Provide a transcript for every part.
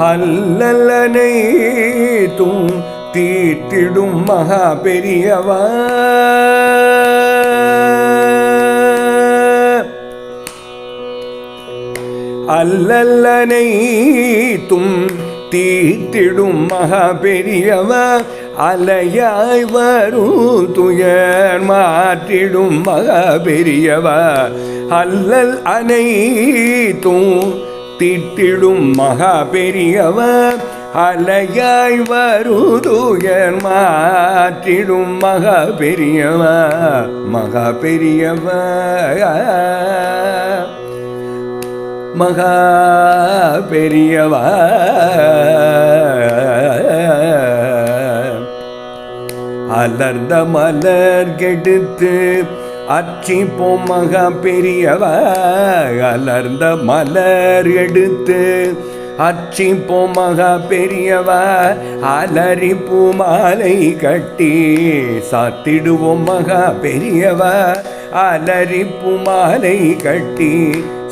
அல்லலனை தும் தீர்த்திடும் மகா பெரியவா அல்லல்லனை தும் தீர்த்திடும் மகா பெரியவ அலையாய் வரும் துயர் மாற்றிடும் மகா பெரியவ அல்லல் அனைத்தும் தீர்த்திடும் மகா பெரியவ அலையாய் வருதுயர் மாற்றிடும் மகா பெரியவ மகா பெரியவ மகா பெரியவ அலர்ந்த மலர் கெடுத்து அச்சி பொம்மக பெரியவ அலர்ந்த மலர் எடுத்து அச்சி பொம்மக பெரியவ அலறி பூமாலை கட்டி சாத்திடுவோம் மகா பெரியவ அலறி பூமாலை கட்டி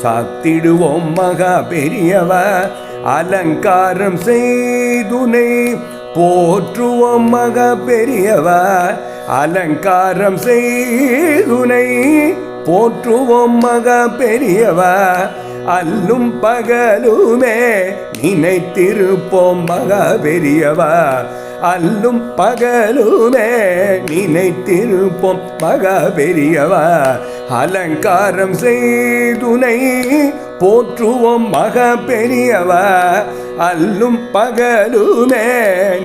சாத்திடுவோம் மகா பெரியவ அலங்காரம் செய்துனை போற்றுவோம் மக பெரியவ அலங்காரம் செய்துனை போற்றுவோம் மக பெரியவ. அல்லும் பகலுமே நினைத்திருப்போம் மக பெரியவா. அல்லும் பகலுமே நினைத்திருப்போம். மகா பெரியவா அலங்காரம் செய்துனை போற்றுவோம். மக பெரியவா அல்லும் பகலுமே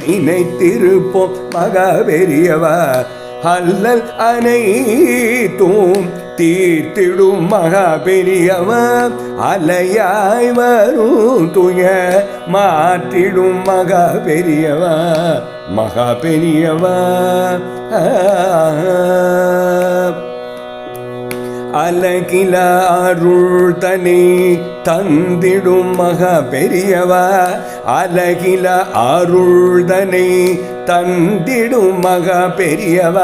நினைத்திருப்போம். மக பெரியவா அல்லல் அனைத்தும் தீர்த்திடும் மகா பெரியவா. அலையாய் வரும் துய மாற்றிடும் மகா பெரியவா. மகா பெரியவா. அலகில அருள் தனி தந்திடும் மக பெரியவா. அலகில அருள் தனி தந்திடும் மக பெரியவ.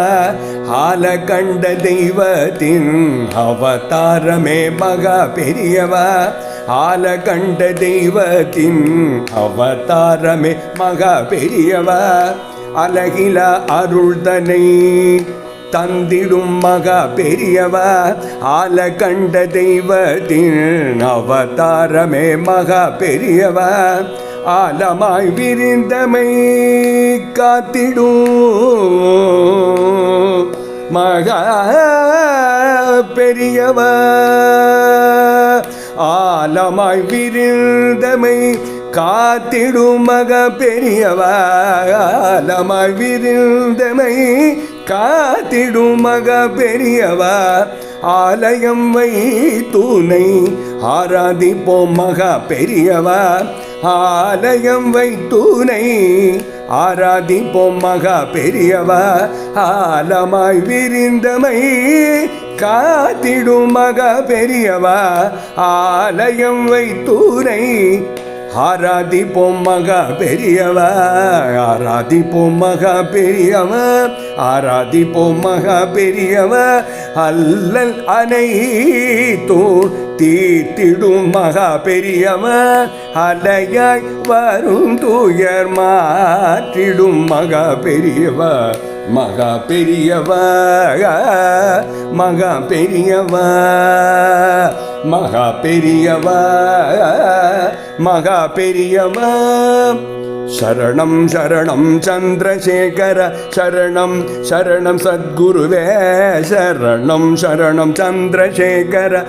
ஆல கண்ட தெய்வத்தின் அவதாரமே மக பெரியவ. ஆல கண்ட தெய்வத்தின் அவதாரமே மக பெரியவ. அலகில அருள்தனை தந்திடும் மக பெரியவ. ஆல கண்ட தெய்வத்தின் அவதாரமே மக பெரியவ. ஆலமாய் விரிந்தமை காத்திடும். மகா பெரியவ ஆலமாய் விரிந்தமை காத்திடும் மக பெரியவ ஆலமாய் விரிந்தமை காத்திடும் மக பெரியவ ஆலயம் வை தூணை ஆராதிப்போம் மக பெரியவா ஆலயம் வைத்தூனை ஆராதிப்போம் மகா பெரியவா. ஆலமாய் விரிந்தமை காத்திடும் மகா பெரியவா. ஆலயம் வைத்தூனை ஆராதி ஆராதிப்போம் பெரியவ ஆராதி ஆராதிப்போம் பெரியவ ஆராதி ஆராதிப்போம் பெரியவ பெரியவா அல்லல் அனைத்தோ தீர்த்திடும் மகா பெரியவ அலையாய் வரும் துயர் மாற்றிடும் மகா பெரியவ மகா பெரியவ மகா பெரியவா. மகா பெரியவ மகா பெரியவ சரணம் சரணம் சந்திரசேகர சரணம் சரணம் சத்குருவே. சரணம் சரணம் சந்திரசேகர.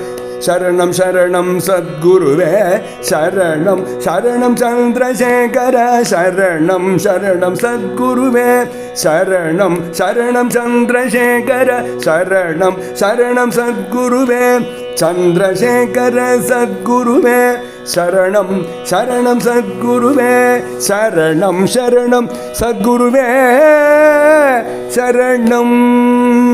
சரணம் சரணம் சத்குருவே. சரணம் சரணம் சந்திரசேகர. சரணம் சரணம் சத்குருவே. சரணம் சரணம் சந்திரசேகர. சரணம் சரணம் சத்குருவே. சந்திரசேகர சத்குருவே. சரணம் சரணம் சத்குருவே. சரணம் சரணம் சத்குருவே. சரணம்.